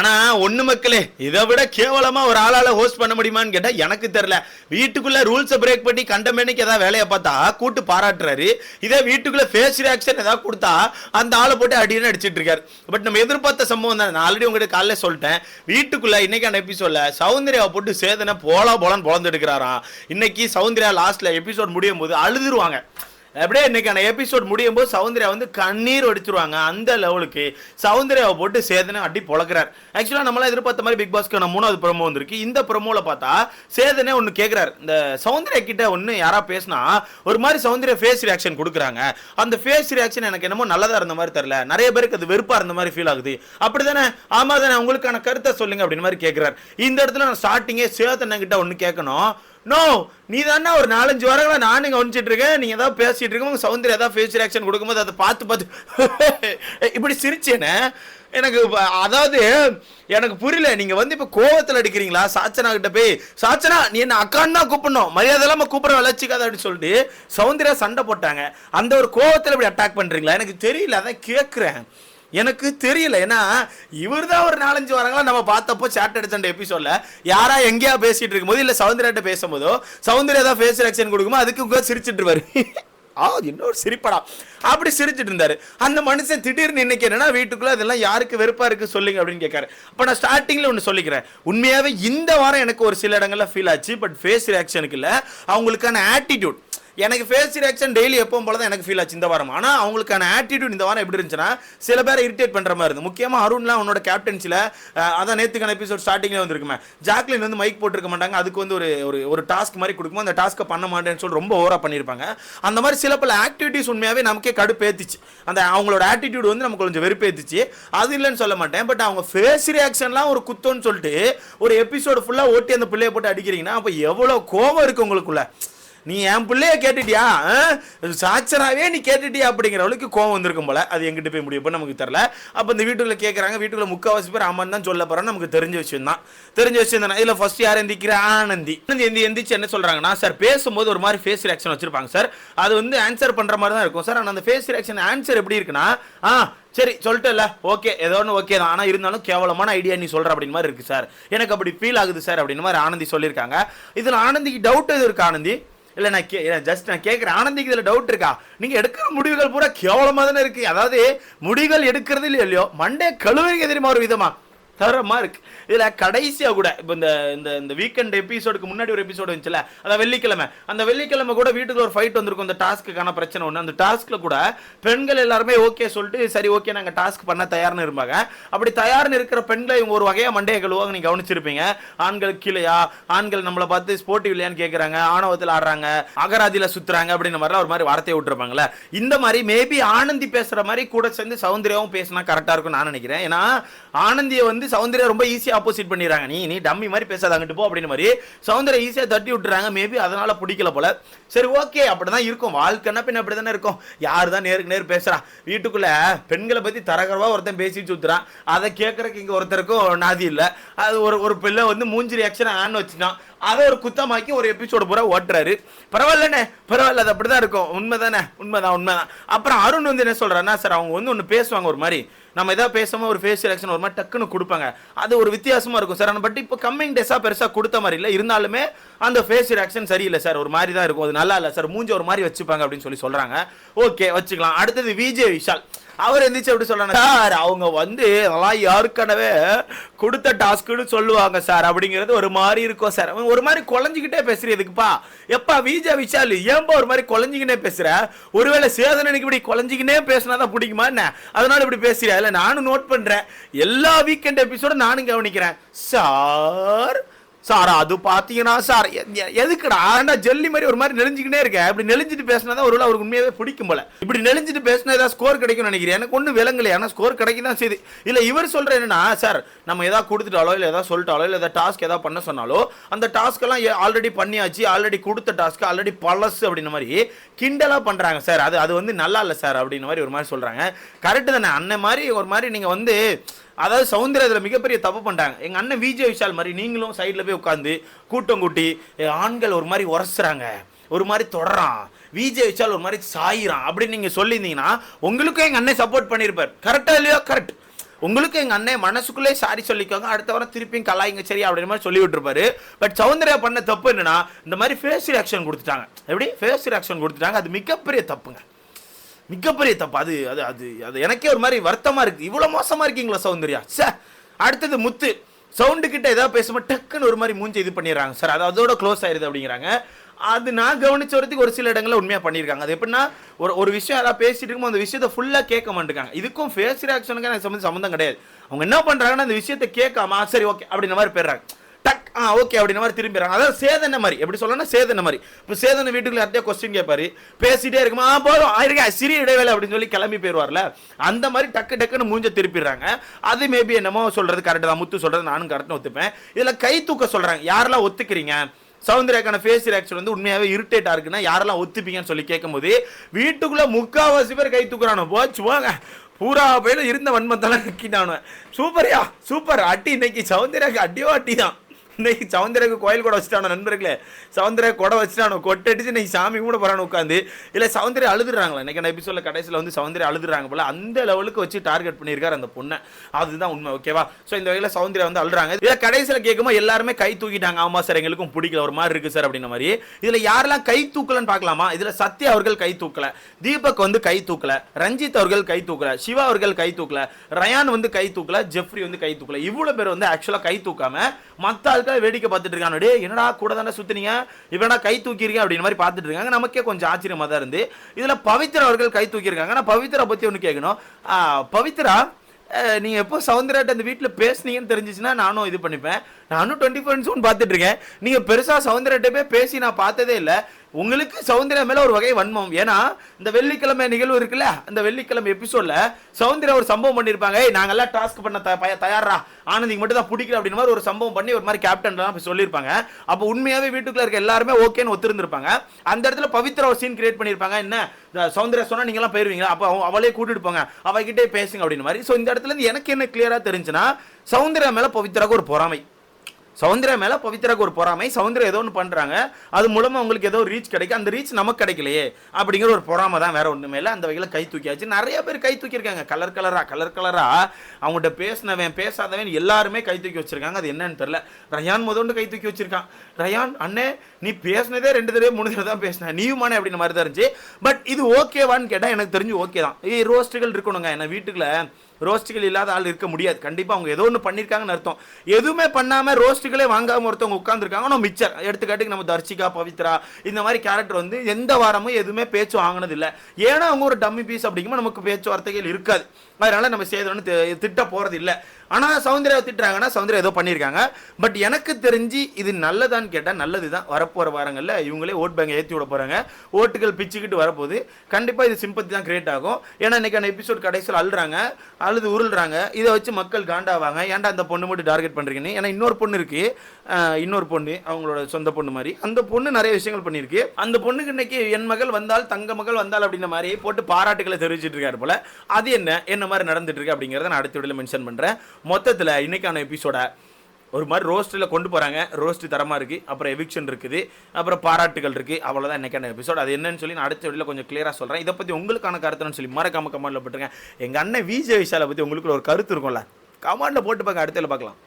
ஆனா ஒண்ணு மக்களே இதை விட கேவலமா ஒரு ஆளால ஹோஸ்ட் பண்ண முடியுமான்னு கேட்டா எனக்கு தெரியல. வீட்டுக்குள்ள ரூல்ஸை பிரேக் பண்ணி கண்டமேனிக்கு ஏதாவது வேலையை பார்த்தா கூட்டு பாராட்டுறாரு. இதே வீட்டுக்குள்ள ஃபேஸ் ரியாக்ஷன் ஏதாவது கொடுத்தா அந்த ஆளை போட்டு அடின்னு அடிச்சிட்டு இருக்காரு. பட் நம்ம எதிர்பார்த்த சம்பவம் தான். நான் ஆல்ரெடி உங்ககிட்ட காலைல சொல்லிட்டேன். வீட்டுக்குள்ள இன்னைக்கான எபிசோட்ல சௌந்தர்யாவை போட்டு சேதனை போலா போலான்னு பொழந்து எடுக்கிறாராம். இன்னைக்கு சௌந்தர்யா லாஸ்ட்ல எபிசோட் முடியும் போது அழுதுருவாங்க. அப்படியே இன்னைக்கான எபிசோட் முடியும் போது சௌந்தர்யா வந்து கண்ணீர் அடிச்சிருவாங்க அந்த லெவலுக்கு சௌந்தர்யாவை போட்டு சேதனை அடி பொழக்கிறார். ஆக்சுவலாக நம்மளாம் எதிர்பார்த்த மாதிரி பிக் பாஸ்க்கு நம்ம மூணாவது ப்ரமோ வந்திருக்கு. இந்த ப்ரமோவில் பார்த்தா சேதனே ஒன்று கேட்குறாரு இந்த சௌந்தர்யா கிட்ட ஒன்று யாராக பேசினா ஒரு மாதிரி சௌந்தர்யா ஃபேஸ் ரியாக்ஷன் கொடுக்குறாங்க. அந்த ஃபேஸ் ரியாக்ஷன் எனக்கு என்னமோ நல்லதாக இருந்த மாதிரி தெரில நிறைய பேருக்கு அது வெறுப்பாக இருந்த மாதிரி ஃபீல் ஆகுது. அப்படி தானே ஆமாம் தானே உங்களுக்கான கருத்தை சொல்லுங்க அப்படின்னு மாதிரி கேட்குறாரு இந்த இடத்துல நான் ஸ்டார்டிங்கே சேதனை கிட்ட ஒன்று கேட்கணும். நோ நீ தானே ஒரு நாலஞ்சு வாரங்களா நானும் கவனிச்சிட்டு இருக்கேன் நீங்கள் ஏதாவது பேசிட்டு இருக்கோம் சௌந்தர்யா ஏதாவது ஃபேஸ் ரியாக்ஷன் கொடுக்கும்போது அதை பார்த்து பார்த்து இப்படி சிரிச்சேனே. எனக்கு அதாவது எனக்கு புரியல நீங்க வந்து இப்ப கோவத்தில் அடிக்கிறீங்களா? சாச்சனா கிட்ட போய் சாச்சனா நீ என்ன அக்கான்னு தான் கூப்பிடணும். மரியாதை இல்லாம கூப்பிட வளர்ச்சிக்காத அப்படின்னு சொல்லிட்டு சௌந்தர்யா சண்டை போட்டாங்க. அந்த ஒரு கோவத்தில் இப்படி அட்டாக் பண்றீங்களா? எனக்கு தெரியல அதான் கேட்குறேன் எனக்கு தெரியல. ஏன்னா இவர் தான் ஒரு நாலஞ்சு வாரங்களா நம்ம பார்த்தப்போ சாட் அடிச்ச அந்த எபிசோட்ல யாரா எங்கேயா பேசிட்டு இருக்கும்போது இல்லை சவுந்தர்யாட்ட பேசும்போதோ சவுந்தர்யா தான் ஃபேஸ் ரியாக்ஷன் கொடுக்குமோ அதுக்கு உங்க சிரிச்சிட்டு இருப்பாரு ஆ இன்னொரு சிரிப்படா. அப்படி சிரிச்சிட்டு இருந்தாரு அந்த மனுஷன் திடீர்னு இன்னைக்கு என்னன்னா வீட்டுக்குள்ள அதெல்லாம் யாருக்கு வெறுப்பா இருக்கு சொல்லுங்க அப்படின்னு கேட்காரு. அப்போ நான் ஸ்டார்டிங்ல ஒன்று சொல்லிக்கிறேன். உண்மையாவே இந்த வாரம் எனக்கு ஒரு சில இடங்கள்ல ஃபீல் ஆச்சு பட் ஃபேஸ் ரியாக்ஷனுக்கு இல்லை. அவங்களுக்கான ஆட்டிடியூட் எனக்கு ஃபேஸ் ரியாக்ஷன் டெய்லி எப்பவும் போல தான் எனக்கு ஃபீல் ஆச்சு இந்த வாரம். ஆனால் அவங்களுக்கான ஆட்டிடியூட் இந்த வாரம் எப்படி இருந்துச்சுன்னா சில பேரை இரிட்டேட் பண்ணுற மாதிரி இருந்து முக்கியமாக அருண்லாம் அவனோட கேப்டன்சியில் அதான் நேற்றுக்கான எபிசோட் ஸ்டார்டிங்கில் வந்துருக்குமே. ஜாக்லின் வந்து மைக் போட்டிருக்க மாட்டாங்க. அதுக்கு வந்து ஒரு ஒரு ஒரு டாஸ்க் மாதிரி கொடுக்கும்போது அந்த டாஸ்க்கை பண்ண மாட்டேன்னு சொல்லி ரொம்ப ஓவராக பண்ணியிருப்பாங்க. அந்த மாதிரி சில பல ஆக்டிவிட்டிஸ் உண்மையாகவே நமக்கே கடுப்பேத்துச்சு. அந்த அவங்களோட ஆட்டிடியூட் வந்து நமக்கு கொஞ்சம் வெறுப்பேத்துச்சு. அது இல்லைன்னு சொல்ல மாட்டேன். பட் அவங்க ஃபேஸ் ரியாக்ஷன்லாம் ஒரு குத்தோன்னு சொல்லிட்டு ஒரு எபிசோடு ஃபுல்லாக ஓட்டி அந்த பிள்ளைய போட்டு அடிக்கிறீங்கன்னா அப்போ எவ்வளோ கோவம் இருக்குது உங்களுக்குள்ள? நீ என் பிள்ளைய கேட்டுட்டியா? ஆ? நீ கேட்டுட்டியா அப்படிங்கிற அளவுக்கு கோவம் வந்திருக்கும் போல. அது எங்கிட்ட போய் முடியும் நமக்கு தெரில அப்போ இந்த வீட்டுக்குள்ள கேட்குறாங்க வீட்டுக்குள்ள முக்கால்வாசி பேர் அம்மன் தான் சொல்ல போகிறோம் நமக்கு தெரிஞ்ச விஷயம் தான். தெரிஞ்ச விஷயம் தானே இதில் ஃபஸ்ட் யார் எந்திக்கிற? ஆனந்தி. எந்தி எந்திரிச்சு என்ன சொல்கிறாங்கன்னா சார் பேசும்போது ஒரு மாதிரி ஃபேஸ் ரியாக்ஷன் வச்சிருப்பாங்க சார். அது வந்து ஆன்சர் பண்ணுற மாதிரி தான் இருக்கும். சார் ஆனால் அந்த ஃபேஸ் ரியாக்ஷன் ஆன்சர் எப்படி இருக்குன்னா ஆ சரி சொல்லிட்டேல்ல ஓகே ஏதோ ஒன்று ஓகே தான். ஆனால் இருந்தாலும் கேவலமான ஐடியா நீ சொல்கிற அப்படின்னு மாதிரி இருக்குது சார். எனக்கு அப்படி ஃபீல் ஆகுது சார் அப்படின்னு மாதிரி ஆனந்தி சொல்லியிருக்காங்க. இதில் ஆனந்திக்கு டவுட் எது இருக்கு ஆனந்தி? இல்ல நான் கே ஜஸ்ட் நான் கேட்குறேன் ஆனந்திக்கு இதில் டவுட் இருக்கா? நீங்க எடுக்கிற முடிவுகள் பூரா கேவலமா தானே இருக்கு. அதாவது முடிவுகள் எடுக்கிறது இல்லையோ மண்டே கழுவுறீங்க தெரியுமா ஒரு விதமா? தரமாக இருக்கு இதில் கடைசியாக கூட இப்போ இந்த இந்த இந்த வீக்கெண்ட் எபிசோடுக்கு முன்னாடி ஒரு எபிசோடு வந்துச்சுல அதான் வெள்ளிக்கிழமை. அந்த வெள்ளிக்கிழமை கூட வீட்டுக்கு ஒரு ஃபைட் வந்திருக்கும் அந்த டாஸ்க்குக்கான பிரச்சனை ஒன்று அந்த டாஸ்க்கில் கூட பெண்கள் எல்லாருமே ஓகே சொல்லிட்டு சரி ஓகே நாங்கள் டாஸ்க் பண்ண தயார்னு இருப்பாங்க. அப்படி தயார்னு இருக்கிற பெண்களை இவங்க ஒரு வகையாக மண்டையை கழுவாங்க நீங்கள் கவனிச்சிருப்பீங்க. ஆண்கள் கீழேயா? ஆண்கள் நம்மளை பார்த்து ஸ்போர்ட்டிவ் இல்லையான்னு கேட்குறாங்க ஆணவத்தில் ஆடுறாங்க அகராதியில் சுற்றுறாங்க அப்படின்ற மாதிரிலாம் ஒரு மாதிரி வார்த்தையை விட்டுருப்பாங்களே இந்த மாதிரி மேபி ஆனந்தி பேசுகிற மாதிரி கூட சேர்ந்து சௌந்தர்யாவும் பேசினா கரெக்டாக இருக்கும் நான் நினைக்கிறேன். ஏன்னா ஆனந்தியை வந்து சௌந்தர்யா ரொம்ப ஈஸியாக ஆப்போசிட் பண்ணிடுறாங்க. நீ நீ டம்மி மாதிரி பேசாத அங்கிட்டு போ அப்படின்னு மாதிரி சௌந்தர்யா ஈஸியாக தட்டி விட்டுறாங்க. மேபி அதனால பிடிக்கல போல. சரி ஓகே அப்படிதான் இருக்கும். வாழ்க்கைன்னா பின்ன அப்படி தானே இருக்கும். யார் தான் நேருக்கு நேர் பேசுகிறான் வீட்டுக்குள்ளே பெண்களை பற்றி தரகரவாக ஒருத்தன் பேசிட்டு சுற்றுறான் அதை கேட்குறக்கு இங்கே ஒருத்தருக்கும் நாதி இல்லை. அது ஒரு ஒரு பிள்ளை வந்து மூஞ்சி ரியாக்ஷன் ஆன் வச்சுட்டான். அதை ஒரு குத்தமாக்கி ஒரு எபிசோடு பூரா ஓட்டுறாரு. பரவாயில்லண்ணே பரவாயில்ல அது அப்படிதான் இருக்கும். உண்மைதானே? உண்மைதான் உண்மைதான். அப்புறம் அருண் வந்து என்ன சொல்றாருன்னா சார் அவங்க வந்து ஒன்று பேசுவாங்க ஒரு மாதிரி. நம்ம எதாவது பேசாமல் ஒரு ஃபேஸ் ரியாக்ஷன் ஒரு மாதிரி டக்குன்னு கொடுப்பாங்க. அது ஒரு வித்தியாசமா இருக்கும். சார் ஆனால் பட் இப்போ கம்மிங் டேஸாக பெருசாக கொடுத்த மாதிரி இல்லை. இருந்தாலுமே அந்த ஃபேஸ் ரியாக்ஷன் சரியில்லை சார் ஒரு மாதிரி தான் இருக்கும். அது நல்லா இல்லை சார் மூஞ்சி ஒரு மாதிரி வச்சுப்பாங்க அப்படின்னு சொல்லி சொல்கிறாங்க ஓகே வச்சுக்கலாம். அடுத்தது விஜய் விஷால். அவர் எந்திரிச்சு அப்படி சொல்றாங்க சார் அவங்க வந்து அதெல்லாம் யாருக்கனவே கொடுத்த டாஸ்க்குன்னு சொல்லுவாங்க சார் அப்படிங்கிறது ஒரு மாதிரி இருக்கும் சார் அவன் ஒரு மாதிரி குழஞ்சிக்கிட்டே பேசுறதுக்குப்பா எப்பா விஜய் விஷால் ஏன்பா ஒரு மாதிரி குழஞ்சிக்கினே பேசுற? ஒருவேளை சேதனனுக்கு இப்படி குழஞ்சிக்கினே பேசினாதான் பிடிக்குமா என்ன? அதனால இப்படி பேசுறியா? இல்லை நானும் நோட் பண்றேன். எல்லா வீக்கெண்ட் எபிசோடும் நானும் கவனிக்கிறேன். சார் சார் அது பார்த்தீங்கன்னா சார் எ- எதுக்குடா? ஆண்டா ஜெல்லி மாதிரி ஒரு மாதிரி நெளிஞ்சுக்கிட்டே இருக்கேன் இப்படி நெளிஞ்சிட்டு பேசினா தான் ஒருவேளை அவருக்கு உண்மையாகவே பிடிக்கும் போல. இப்படி நெளிஞ்சிட்டு பேசினா ஏதாவது ஸ்கோர் கிடைக்கும்னு நினைக்கிறேன் எனக்கு ஒன்றும் விலங்கலை ஆனால் ஸ்கோர் கிடைக்க தான் செய்யுது. இல்லை இவர் சொல்கிற என்னன்னா சார் நம்ம ஏதாவது கொடுத்துட்டாலோ இல்லை ஏதாவது சொல்லிட்டாலோ இல்லை எதாவது டாஸ்க் எதாவது பண்ண சொன்னாலோ அந்த டாஸ்க்கெல்லாம் ஆல்ரெடி பண்ணியாச்சு ஆல்ரெடி கொடுத்த டாஸ்க் ஆல்ரெடி பழசு அப்படின்ற மாதிரி கிண்டலாக பண்ணுறாங்க சார். அது அது வந்து நல்லா இல்லை சார் அப்படின்ற மாதிரி ஒரு மாதிரி சொல்கிறாங்க கரெக்டு தானே? அந்த மாதிரி ஒரு மாதிரி நீங்கள் வந்து அதாவது சௌந்தர்யா இதில் மிகப்பெரிய தப்பு பண்ணிட்டாங்க. எங்கள் அண்ணன் விஜய் விஷால் மாதிரி நீங்களும் சைடில் போய் உட்காந்து கூட்டம் கூட்டி ஆண்கள் ஒரு மாதிரி உரசுறாங்க ஒரு மாதிரி தொடறான் விஜய் விஷால் ஒரு மாதிரி சாயிறான் அப்படின்னு நீங்கள் சொல்லியிருந்தீங்கன்னா உங்களுக்கும் எங்கள் அண்ணன் சப்போர்ட் பண்ணியிருப்பார். கரெக்டாக இல்லையோ? கரெக்ட் உங்களுக்கு எங்கள் அண்ணன் மனசுக்குள்ளே சாரி சொல்லிக்கோங்க அடுத்த வாரம் திருப்பியும் கலாயிங்க சரி அப்படின்ற மாதிரி சொல்லி விட்டுருப்பாரு. பட் சௌந்தர்யா பண்ண தப்பு என்னன்னா இந்த மாதிரி ஃபேஸ் ரியாக்ஷன் கொடுத்துட்டாங்க. எப்படி? ஃபேஸ் ரியாக்ஷன் கொடுத்துட்டாங்க. அது மிகப்பெரிய தப்புங்க. மிகப்பெரிய தப்பு. அது அது அது அது எனக்கே ஒரு மாதிரி வருத்தமாக இருக்குது இவ்வளோ மோசமாக இருக்கீங்களா சௌந்தர்யா? சார் அடுத்தது முத்து. சவுண்டு கிட்ட ஏதாவது பேசும்போது டக்குன்னு ஒரு மாதிரி மூஞ்சி இது பண்ணிடுறாங்க. சார் அது அதோட க்ளோஸ் ஆயிருது அப்படிங்கிறாங்க. அது நான் கவனிச்ச வரத்துக்கு ஒரு சில இடங்களில் உண்மையாக பண்ணியிருக்காங்க. அது எப்படின்னா ஒரு ஒரு விஷயம் யாராவது பேசிட்டு இருக்கும்போது அந்த விஷயத்தை ஃபுல்லாக கேட்க மாட்டேங்காங்க இதுக்கும் ஃபேஸ் ரியாக்ஷனுக்கு எனக்கு சம்மந்தம் சம்மந்தம் கிடையாது. அவங்க என்ன பண்ணுறாங்கன்னா அந்த விஷயத்தை கேட்காம சரி ஓகே அப்படின்ற மாதிரி போயிடுறாங்க. ஆ ஓகே அப்படின்ற மாதிரி திரும்பிடுறாங்க. அதாவது சேதனை மாதிரி. எப்படி சொல்லணும்னா சேதனை மாதிரி. இப்போ சேதனை வீட்டுக்குள்ள யார்ட்டையா கொஸ்டின் கேட்பாரு பேசிட்டே இருக்குமா "ஆ, போதும். ஆயிருக்கா சிறிய இடைவேளை அப்படின்னு சொல்லி கிளம்பி போயிடுவார்ல அந்த மாதிரி டக்கு டக்குன்னு மூஞ்ச திருப்பிடுறாங்க. அது மேபி என்னமோ சொல்றது கரெக்ட் தான். முத்து சொல்றது நானும் கரெக்டாக ஒத்துப்பேன். இதில் கை தூக்க சொல்றாங்க. யாரெல்லாம் ஒத்துக்கிறீங்க? சௌந்தர்யாக்கான ஃபேஸ் ரியாக்ஷன் வந்து உண்மையாகவே இரிட்டேட்டாக இருக்குன்னா யாரெல்லாம் ஒத்துப்பீங்கன்னு சொல்லி கேட்கும்போது வீட்டுக்குள்ளே முக்காவாசி பேர் கை தூக்குறானோ போச்சு போங்க. பூரா பேரும் இருந்த வன்மத்தெல்லாம் நக்கிட்டானு சூப்பர்யா சூப்பர். அட்டி இன்னைக்கு சௌந்தர்யாக்கு அட்டியோ அட்டி தான். இன்னைக்கு சவுந்தரக்கு கோயில் கூட வச்சுட்டானோ நண்பர்களே? சவுந்தர கொடை வச்சுட்டானோ? கொட்டடிச்சு இன்னைக்கு சாமி கூட போறானு உட்காந்து? இல்லை சவுந்தரி அழுதுறாங்களா? இன்னைக்கு நான் எபிசோட கடைசியில் வந்து சவுந்தரி அழுதுறாங்க போல அந்த லெவலுக்கு வச்சு டார்கெட் பண்ணியிருக்காரு அந்த பொண்ணை. அதுதான் உண்மை ஓகேவா ஸோ இந்த வகையில் சௌந்தர்யா வந்து அழுறாங்க. இதுல கடைசியில் கேட்கும்போது எல்லாருமே கை தூக்கிட்டாங்க. ஆமாம் சார் எங்களுக்கும் பிடிக்கல ஒரு மாதிரி இருக்குது சார் அப்படின்ற மாதிரி. இதில் யாரெல்லாம் கை தூக்கலன்னு பார்க்கலாமா? இதில் சத்யா அவர்கள் கை தூக்கல தீபக் வந்து கை தூக்கல ரஞ்சித் அவர்கள் கை தூக்கல சிவா அவர்கள் கை தூக்கல ரயான் வந்து கை தூக்கல ஜெஃப்ரி வந்து கை தூக்கல. இவ்வளோ பேர் வந்து ஆக்சுவலாக கை தூக்காம மற்ற ஆட்கள் வேடிக்கை பார்த்துட்டு இருக்காங்க. என்னடா கூட தானே சுத்துனீங்க? இவனா கை தூக்கியிருக்கேன் அப்படின்னு மாதிரி பார்த்துட்டு இருக்காங்க. நமக்கே கொஞ்சம் ஆச்சரியமா தான் இருந்து. இதுல பவித்ரா அவர்கள் கை தூக்கியிருக்காங்க. ஆனால் பவித்ரா பத்தி ஒன்று கேட்கணும் பவித்ரா நீங்கள் நீங்க எப்போ சவுந்தராட்ட அந்த வீட்டில் பேசுனீங்கன்னு தெரிஞ்சிச்சுன்னா நானும் இது பண்ணிப்பேன். நானும் டுவெண்ட்டி ஃபோர் ஒன் பார்த்துட்டு இருக்கேன். நீங்க பெருசா சவுந்தராட்ட பேசி நான் பார்த்ததே இல்லை. உங்களுக்கு சௌந்தர்யா மேல ஒரு வகை வன்மம். ஏன்னா இந்த வெள்ளிக்கிழமை நிகழ்வு இருக்குல்ல அந்த வெள்ளிக்கிழமை எபிசோட்ல சௌந்தர்யா ஒரு சம்பவம் பண்ணிருப்பாங்க. ஏய் நாங்கெல்லாம் டாஸ்க் பண்ண தயாரா ஆனந்திக்கு மட்டும் தான் பிடிக்கல அப்படின்னு மாதிரி ஒரு சம்பவம் பண்ணி ஒரு மாதிரி கேப்டன்லாம் போய் சொல்லியிருப்பாங்க. அப்போ உண்மையாவே வீட்டுக்குள்ள இருக்க எல்லாருமே ஓகேன்னு ஒத்துருந்துருப்பாங்க. அந்த இடத்துல பவித்ரா ஒரு சீன் கிரியேட் பண்ணியிருப்பாங்க. என்ன? சௌந்தர்யா சொன்னா நீங்களாம் போயிருவீங்க அப்போ அவளே கூட்டிட்டு போங்க. அவகிட்டே பேசுங்க அப்படின்னு மாதிரி. ஸோ இந்த இடத்துல இருந்து எனக்கு என்ன கிளியரா தெரிஞ்சுன்னா சௌந்தர்யா மேல பவித்ராக்கு ஒரு பொறாமை. சௌந்தர்யா மேலே பவித்ராக்கு ஒரு பொறாமை. சௌந்தர்யா ஏதோ ஒன்று பண்ணுறாங்க அது மூலமாக உங்களுக்கு ஏதோ ரீச் கிடைக்கும். அந்த ரீச் நமக்கு கிடைக்கலையே அப்படிங்கிற ஒரு பொறாமை தான் வேற ஒன்றுமே இல்லை. அந்த வகையில் கை தூக்கியாச்சு. நிறைய பேர் கை தூக்கியிருக்காங்க. கலர் கலராக கலர் கலராக அவங்ககிட்ட பேசினவன் பேசாதவன் எல்லாருமே கை தூக்கி வச்சிருக்காங்க. அது என்னன்னு தெரியல. ரயான் முதொண்டு கை தூக்கி வச்சிருக்கான். ரயான் அண்ணே நீ பேசினதே ரெண்டு தடவை மூணு தடவை தான் பேசின நீயுமான அப்படின்ற மாதிரி தான் இருந்துச்சு. பட் இது ஓகேவான்னு கேட்டால் எனக்கு தெரிஞ்சு ஓகே தான். ஏய் ரோஸ்ட்டுகள் இருக்கணுங்க. என்ன வீட்டுக்குள்ள ரோஸ்ட்டுகள் இல்லாத ஆள் இருக்க முடியாது. கண்டிப்பாக அவங்க ஏதோ ஒன்று பண்ணியிருக்காங்கன்னு அர்த்தம். எதுவுமே பண்ணாமல் ரோஸ்ட்டுகளே வாங்காமல் ஒருத்தவங்க உட்காந்துருக்காங்க ஆனால் மிச்சர். எடுத்துக்காட்டுக்கு நம்ம தர்ஷிகா பவித்ரா இந்த மாதிரி கேரக்டர் வந்து எந்த வாரமும் எதுவுமே பேச்சு வாங்கினதில்லை. ஏன்னா அவங்க ஒரு டம்மி பீஸ் அப்படிங்கும்போது நமக்கு பேச்சுவார்த்தைகள் இருக்காது. அதனால நம்ம சேதம்னு திட்ட போகிறது இல்லை ஆனால் சௌந்தர்யா திட்டுறாங்கன்னா சௌந்தர்யா ஏதோ பண்ணியிருக்காங்க. பட் எனக்கு தெரிஞ்சு இது நல்லதான்னு கேட்டால் நல்லது தான் வரப்போகிற வாரங்களில் இவங்களே ஓட் பேங்க் ஏற்றி விட போகிறாங்க ஓட்டுகள் பிச்சுக்கிட்டு வரப்போகுது. கண்டிப்பாக இது சிம்பத்தி தான் கிரியேட் ஆகும். ஏன்னா இன்னைக்கான எபிசோட் கடைசியில் அழுறாங்க. அழுது உருள்றாங்க. இதை வச்சு மக்கள் காண்டாவாங்க. ஏன்டா அந்த பொண்ணு மட்டும் டார்கெட் பண்ணுறீங்கன்னு ஏன்னா இன்னொரு பொண்ணு இருக்குது இன்னொரு பொண்ணு அவங்களோட சொந்த பொண்ணு மாதிரி. அந்த பொண்ணு நிறைய விஷயங்கள் பண்ணியிருக்கு. அந்த பொண்ணுக்கு இன்னைக்கு என் மகள் வந்தால் தங்க மகள் வந்தால் அப்படின்ற மாதிரி போட்டு பாராட்டுகளை தெரிவிச்சிட்டு இருக்காரு போல. அது என்ன? என்ன மாதிரி நடந்துட்டு இருக்கு அப்படிங்கிறத நான் அடுத்த வீடியோல மென்ஷன் பண்ணுறேன் மொத்தத்தில் இன்றைக்கான எபிசோட ஒரு மாதிரி ரோஸ்ட்டில் கொண்டு போகிறாங்க ரோஸ்ட் தரமாக இருக்குது அப்புறம் எவிக்ஷன் இருக்குது. அப்புறம் பாராட்டுகள் இருக்குது அவ்வளோதான் இன்றைக்கான எபிசோட் அது என்னன்னு சொல்லி நான் அடுத்த வீடியோவில் கொஞ்சம் கிளியராக சொல்கிறேன் இதை பற்றி உங்களுக்கான கருத்துன்னு சொல்லி மறக்காம கமெண்ட்டில் போட்டுருங்க. எங்கள் அண்ணன் விஜய் விஷாலை பற்றி உங்களுக்கு ஒரு கருத்து இருக்கும்ல. கமெண்டில் போட்டு பார்க்க அடுத்த பார்க்கலாம்.